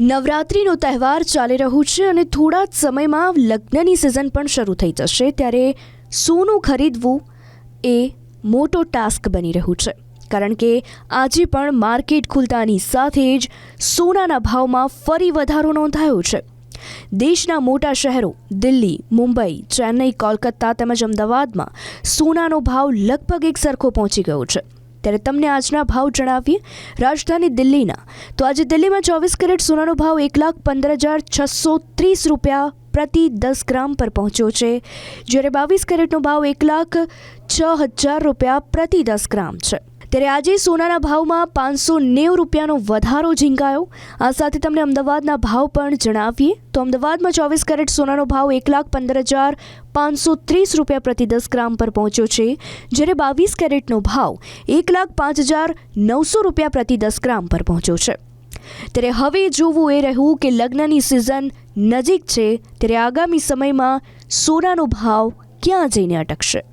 નવરાત્રિનો તહેવાર ચાલી રહ્યું છે અને થોડા જ સમયમાં લગ્નની સિઝન પણ શરૂ થઈ જશે. ત્યારે સોનું ખરીદવું એ મોટો ટાસ્ક બની રહ્યું છે. કારણ કે આજે પણ માર્કેટ ખુલતાની સાથે જ સોનાના ભાવમાં ફરી વધારો નોંધાયો છે. દેશના મોટા શહેરો દિલ્હી, મુંબઈ, ચેન્નઈ, કોલકાતા તેમજ અમદાવાદમાં સોનાનો ભાવ લગભગ એક સરખો પહોંચી ગયો છે. ત્યારે તમને આજના ભાવ જણાવીએ. રાજધાની દિલ્હીના. તો આજે દિલ્હીમાં ચોવીસ કેરેટ સોનાનો ભાવ એક લાખ પંદર હજાર છસો ત્રીસ રૂપિયા પ્રતિ દસ ગ્રામ પર પહોંચ્યો છે. જ્યારે બાવીસ કેરેટનો ભાવ એક લાખ છ હજાર રૂપિયા પ્રતિ દસ ગ્રામ છે. ત્યારે આજે સોનાના ભાવમાં પાંચસો નેવું રૂપિયાનો વધારો ઝીંકાયો. આ સાથે તમને અમદાવાદના ભાવ પણ જણાવીએ. તો અમદાવાદમાં ચોવીસ કેરેટ સોનાનો ભાવ એક લાખ પંદર હજાર પાંચસો ત્રીસ રૂપિયા પ્રતિ દસ ગ્રામ પર પહોંચ્યો છે, જ્યારે બાવીસ કેરેટનો ભાવ એક લાખ પાંચ હજાર નવસો રૂપિયા પ્રતિ દસ ગ્રામ પર પહોંચ્યો છે. ત્યારે હવે જોવું એ રહ્યું કે લગ્નની સિઝન નજીક છે, ત્યારે આગામી સમયમાં સોનાનો ભાવ ક્યાં જઈને અટકશે?